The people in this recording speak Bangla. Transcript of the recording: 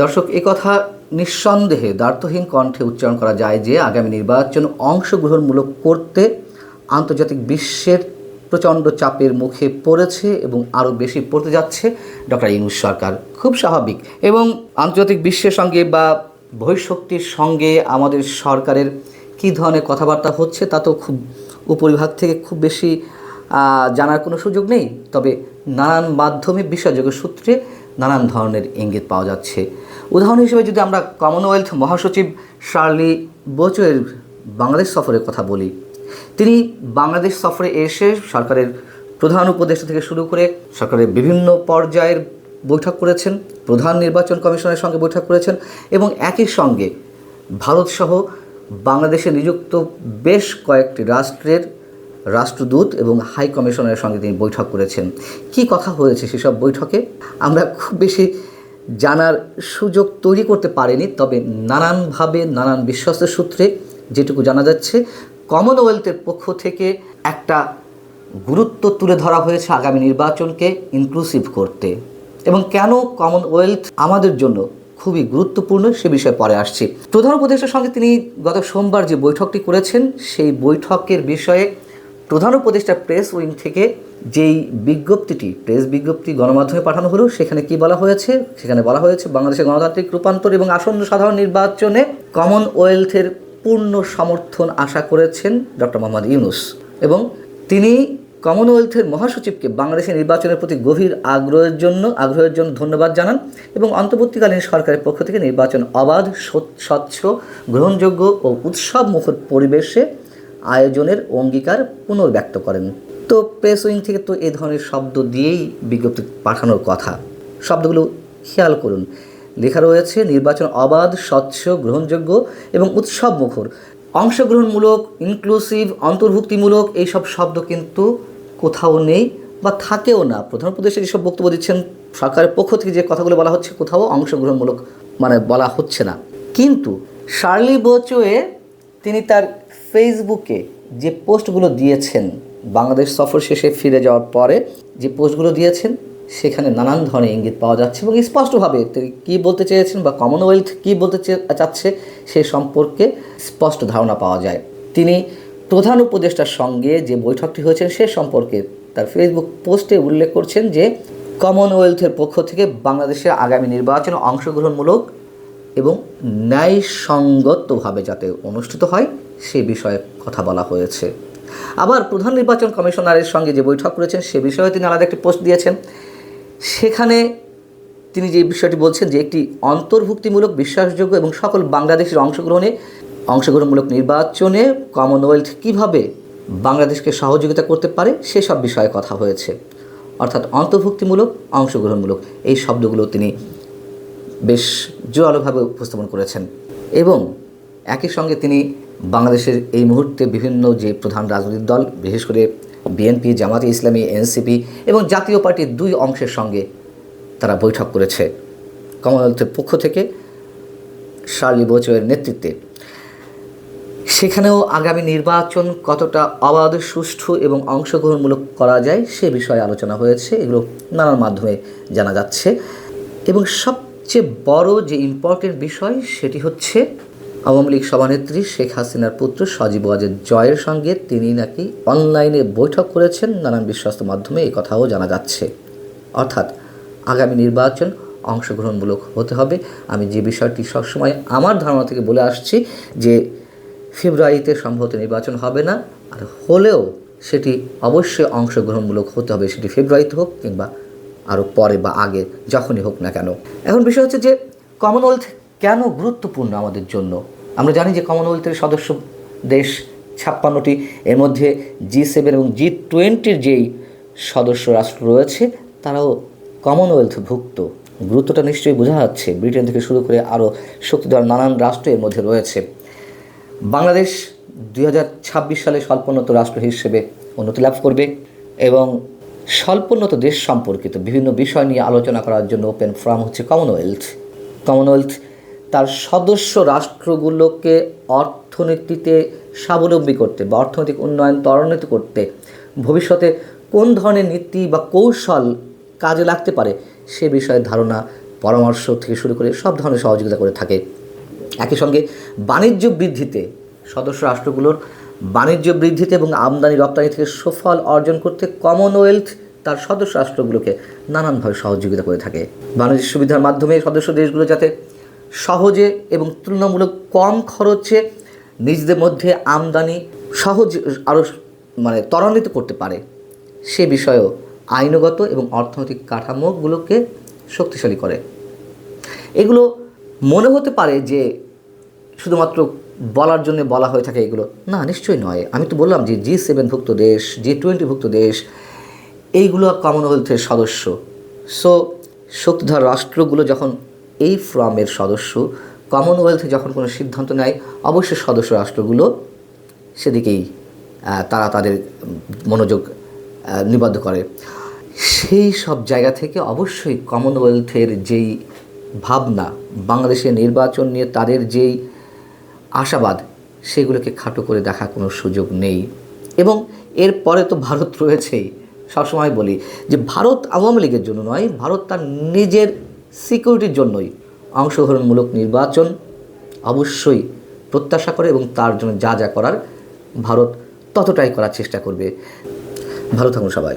দর্শক কথা নিঃসন্দেহে দ্বার্থহীন কণ্ঠে উচ্চারণ করা যায় যে আগামী নির্বাচন অংশগ্রহণমূলক করতে আন্তর্জাতিক বিশ্বের প্রচণ্ড চাপের মুখে পড়েছে এবং আরও বেশি পড়তে যাচ্ছে ডক্টর ইনুস সরকার। খুব স্বাভাবিক। এবং আন্তর্জাতিক বিশ্বের সঙ্গে বা বহিঃশক্তির সঙ্গে আমাদের সরকারের কী ধরনের কথাবার্তা হচ্ছে তা তো খুব উপরিভাগ থেকে খুব বেশি জানার কোনো সুযোগ নেই। তবে নানান মাধ্যমে বিষয়যোগ্য সূত্রে নানান ধরনের ইঙ্গিত পাওয়া যাচ্ছে। উদাহরণ হিসেবে যদি আমরা কমনওয়েলথ মহাসচিব শার্লি বোচোয়ের বাংলাদেশ সফরের কথা বলি, তিনি বাংলাদেশ সফরে এসে সরকারের প্রধান উপদেষ্টা থেকে শুরু করে সরকারের বিভিন্ন পর্যায়ের বৈঠক করেছেন, প্রধান নির্বাচন কমিশনের সঙ্গে বৈঠক করেছেন এবং একই সঙ্গে ভারতসহ বাংলাদেশে নিযুক্ত বেশ কয়েকটি রাষ্ট্রের রাষ্ট্রদূত এবং হাই কমিশনের সঙ্গে তিনি বৈঠক করেছেন। কি কথা হয়েছে সেসব বৈঠকে? আমরা খুব বেশি জানার সুযোগ তৈরি করতে পারেনি, তবে নানানভাবে নানান বিশ্বস্ত সূত্রে যেটুকু জানা যাচ্ছে কমনওয়েলথের পক্ষ থেকে একটা গুরুত্ব তুলে ধরা হয়েছে আগামী নির্বাচনকে ইনক্লুসিভ করতে। এবং কেন কমনওয়েলথ আমাদের জন্য খুবই গুরুত্বপূর্ণ সে বিষয়ে পরে আসছি। প্রধান উপদেষ্টার সঙ্গে তিনি গত সোমবার যে বৈঠকটি করেছেন, সেই বৈঠকের বিষয়ে প্রধান উপদেষ্টা প্রেস উইং থেকে যেই বিজ্ঞপ্তিটি, প্রেস বিজ্ঞপ্তি গণমাধ্যমে পাঠানো হলো, সেখানে কি বলা হয়েছে? সেখানে বলা হয়েছে বাংলাদেশের গণতান্ত্রিক রূপান্তর এবং আসন্ন সাধারণ নির্বাচনে কমনওয়েলথের পূর্ণ সমর্থন আশা করেছেন ডক্টর মোহাম্মদ ইউনুস এবং তিনি কমনওয়েলথের মহাসচিবকে বাংলাদেশের নির্বাচনের প্রতি গভীর আগ্রহের জন্য আগ্রহের জন্য ধন্যবাদ জানান এবং অন্তর্বর্তীকালীন সরকারের পক্ষ থেকে নির্বাচন অবাধ, স্বচ্ছ- গ্রহণযোগ্য ও উৎসব মুখর পরিবেশে আয়োজনের অঙ্গীকার পুনর্ব্যক্ত করেন। তো প্রেস উইং থেকে তো এ ধরনের শব্দ দিয়েই বিজ্ঞপ্তি পাঠানোর কথা। শব্দগুলো খেয়াল করুন। লেখা রয়েছে, নির্বাচন অবাধ, স্বচ্ছ, গ্রহণযোগ্য এবং উৎসব মুখর অংশগ্রহণমূলক ইনক্লুসিভ অন্তর্ভুক্তিমূলক এইসব শব্দ কিন্তু কোথাও নেই বা থাকেও না। প্রধান উপদেশে যেসব বক্তব্য দিচ্ছেন, সরকারের পক্ষ থেকে যে কথাগুলো বলা হচ্ছে, কোথাও অংশগ্রহণমূলক মানে বলা হচ্ছে না। কিন্তু শার্লি বোচোয়ে তিনি তার ফেসবুকে যে পোস্টগুলো দিয়েছেন, বাংলাদেশ সফর শেষে ফিরে যাওয়ার পরে যে পোস্টগুলো দিয়েছেন, সেখানে নানান ধরনের ইঙ্গিত পাওয়া যাচ্ছে এবং স্পষ্টভাবে তিনি কী বলতে চেয়েছেন বা কমনওয়েলথ কী বলতে চাচ্ছে সে সম্পর্কে স্পষ্ট ধারণা পাওয়া যায়। তিনি প্রধান উপদেষ্টার সঙ্গে যে বৈঠকটি হয়েছে সে সম্পর্কে তার ফেসবুক পোস্টে উল্লেখ করছেন যে কমনওয়েলথের পক্ষ থেকে বাংলাদেশের আগামী নির্বাচনে অংশগ্রহণমূলক এবং ন্যায়সঙ্গতভাবে যাতে অনুষ্ঠিত হয়, সে বিষয়ে কথা বলা হয়েছে। আবার প্রধান নির্বাচন কমিশনারের সঙ্গে যে বৈঠক করেছেন, সে বিষয়ে তিনি আলাদা একটি পোস্ট দিয়েছেন। সেখানে তিনি যে বিষয়টি বলছেন যে, একটি অন্তর্ভুক্তিমূলক, বিশ্বাসযোগ্য এবং সকল বাংলাদেশের অংশগ্রহণে, অংশগ্রহণমূলক নির্বাচনে কমনওয়েলথ কীভাবে বাংলাদেশকে সহযোগিতা করতে পারে, সেসব বিষয়ে কথা হয়েছে। অর্থাৎ অন্তর্ভুক্তিমূলক, অংশগ্রহণমূলক, এই শব্দগুলো তিনি বেশ জোরালোভাবে উপস্থাপন করেছেন। এবং একই সঙ্গে তিনি বাংলাদেশের এই মুহূর্তে বিভিন্ন যে প্রধান রাজনৈতিক দল, বিশেষ করে বিএনপি জামাতে ইসলামী, এনসিপি এবং জাতীয় পার্টির দুই অংশের সঙ্গে তারা বৈঠক করেছে। কমনওয়েলথের পক্ষ থেকে শার্লি বোচোয়ের নেতৃত্বে। সেখানেও আগামী নির্বাচন কতটা অবাধ, সুষ্ঠু এবং অংশগ্রহণমূলক করা যায় সে বিষয়ে আলোচনা হয়েছে। এগুলো নানান মাধ্যমে জানা যাচ্ছে। এবং সবচেয়ে বড় যে ইম্পর্টেন্ট বিষয় সেটি হচ্ছে আওয়ামী লীগ সভানেত্রী শেখ হাসিনার পুত্র সজীব ওয়াজেদ জয়ের সঙ্গে তিনি নাকি অনলাইনে বৈঠক করেছেন। নানান বিশ্বস্ত মাধ্যমে এই কথাও জানা যাচ্ছে। অর্থাৎ আগামী নির্বাচন অংশগ্রহণমূলক হতে হবে। আমি যে বিষয়টি সবসময় আমার ধারণা থেকে বলে আসছি যে ফেব্রুয়ারিতে সম্ভবত নির্বাচন হবে না। আর হলেও সেটি অবশ্যই অংশগ্রহণমূলক হতে হবে। সেটি ফেব্রুয়ারিতে হোক কিংবা আরও পরে বা আগে, যখনই হোক না কেন। এখন বিষয় হচ্ছে যে কমনওয়েলথ কেন গুরুত্বপূর্ণ আমাদের জন্য? আমরা জানি যে কমনওয়েলথের সদস্য দেশ ছাপ্পান্নটি, এর মধ্যে জি সেভেন এবং জি টোয়েন্টির যেই সদস্য রাষ্ট্র রয়েছে, তারাও কমনওয়েলথভুক্ত গুরুত্বটা নিশ্চয়ই বোঝা যাচ্ছে। ব্রিটেন থেকে শুরু করে আরও শক্তিধর নানান রাষ্ট্র এর মধ্যে রয়েছে। বাংলাদেশ দুই হাজার ছাব্বিশ সালে স্বল্পোন্নত রাষ্ট্র হিসেবে উন্নতি লাভ করবে এবং স্বল্পোন্নত দেশ সম্পর্কিত বিভিন্ন বিষয় নিয়ে আলোচনা করার জন্য ওপেন ফোরাম হচ্ছে কমনওয়েলথ। কমনওয়েলথ তার সদস্য রাষ্ট্রগুলোকে অর্থনীতিতে স্বাবলম্বী করতে বা অর্থনৈতিক উন্নয়ন ত্বরান্বিত করতে ভবিষ্যতে কোন ধরনের নীতি বা কৌশল কাজে লাগতে পারে সে বিষয়ে ধারণা, পরামর্শ থেকে শুরু করে সব ধরনের সহযোগিতা করে থাকে। একই সঙ্গে বাণিজ্য বৃদ্ধিতে সদস্য রাষ্ট্রগুলোর বাণিজ্য বৃদ্ধিতে এবং আমদানি রপ্তানি থেকে সুফল অর্জন করতে কমনওয়েলথ তার সদস্য রাষ্ট্রগুলোকে নানানভাবে সহযোগিতা করে থাকে। বাণিজ্য সুবিধার মাধ্যমে সদস্য দেশগুলো যাতে সহজে এবং তুলনামূলক কম খরচে নিজেদের মধ্যে আমদানি সহজ আরও মানে ত্বরান্বিত করতে পারে। সে বিষয়েও আইনগত এবং অর্থনৈতিক কাঠামোগুলোকে শক্তিশালী করে। এগুলো মনে হতে পারে যে শুধুমাত্র বলার জন্য বলা হয়ে থাকে এগুলো। না, নিশ্চয়ই নয়। আমি তো বললাম যে জি সেভেনভুক্ত দেশ জি টোয়েন্টিভুক্ত দেশ, এইগুলো কমনওয়েলথের সদস্য। সো শক্তিধর রাষ্ট্রগুলো যখন এই ফ্রমের সদস্য কমনওয়েলথে যখন কোনো সিদ্ধান্ত নেয়, অবশ্যই সদস্য রাষ্ট্রগুলো সেদিকেই তারা তাদের মনোযোগ নিবদ্ধ করে। সেই সব জায়গা থেকে অবশ্যই কমনওয়েলথের যেই ভাবনা, বাংলাদেশের নির্বাচন নিয়ে তাদের যেই আশাবাদ, সেগুলোকে খাটো করে দেখা কোনো সুযোগ নেই। এবং এরপরে তো ভারত রয়েছেই। সবসময় বলি যে, ভারত আওয়ামী লীগের জন্য নয়, ভারত তার নিজের সিকিউরিটির জন্যই অংশগ্রহণমূলক নির্বাচন অবশ্যই প্রত্যাশা করে এবং তার জন্য যা যা করার ভারত ততটাই করার চেষ্টা করবে। ভালো থাকুন সবাই।